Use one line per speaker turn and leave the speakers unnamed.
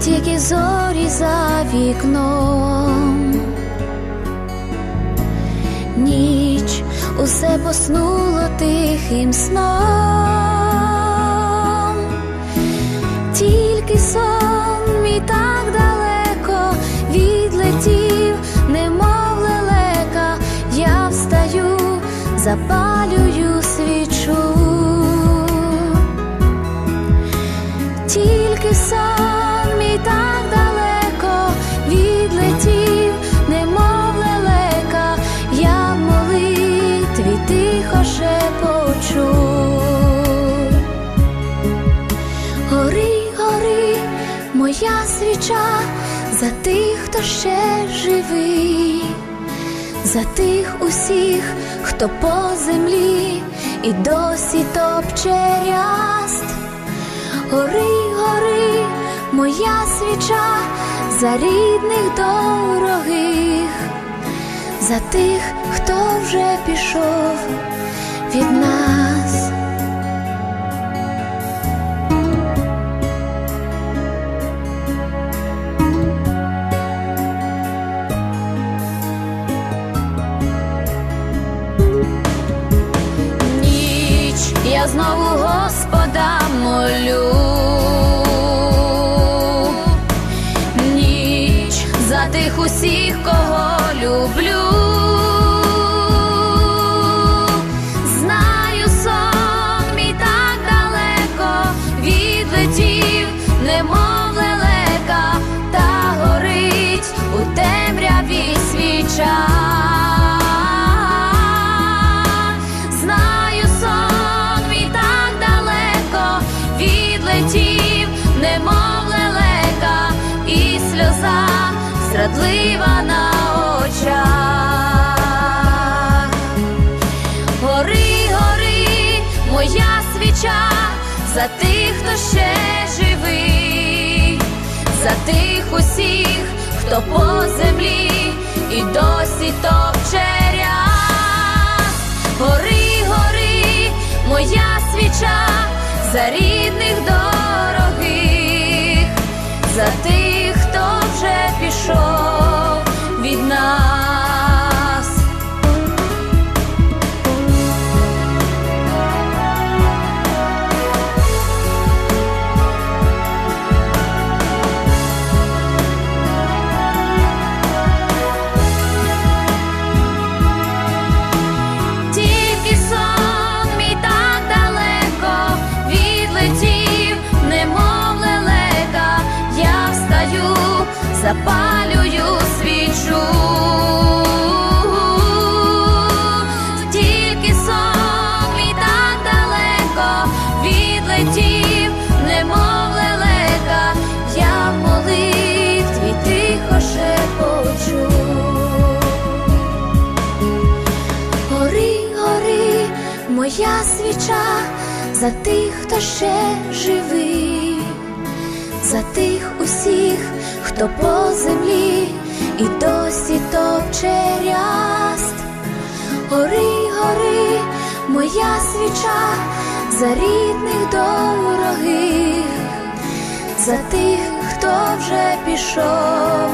тільки зорі за вікном. Ніч усе поснуло тихим сном, тільки сон мій так далеко відлетів, немов лелека, я встаю, запалюю свічу. Тільки сон тихо шепочу. Гори, гори, моя свіча за тих, хто ще живий, за тих усіх, хто по землі і досі топче ряст. Гори, гори, моя свіча за рідних дорогих, за тих, хто вже пішов від нас. Ніч я знову Господа молю. За тих усіх, кого люблю. Зрадлива на очах. Гори, гори, моя свіча за тих, хто ще живий, за тих усіх, хто по землі і досі топче ряс. Гори, гори, моя свіча за рідних моя свіча за тих, хто ще живий, за тих усіх, хто по землі і досі топче ряст. Гори, гори, моя свіча за рідних дорогих, за тих, хто вже пішов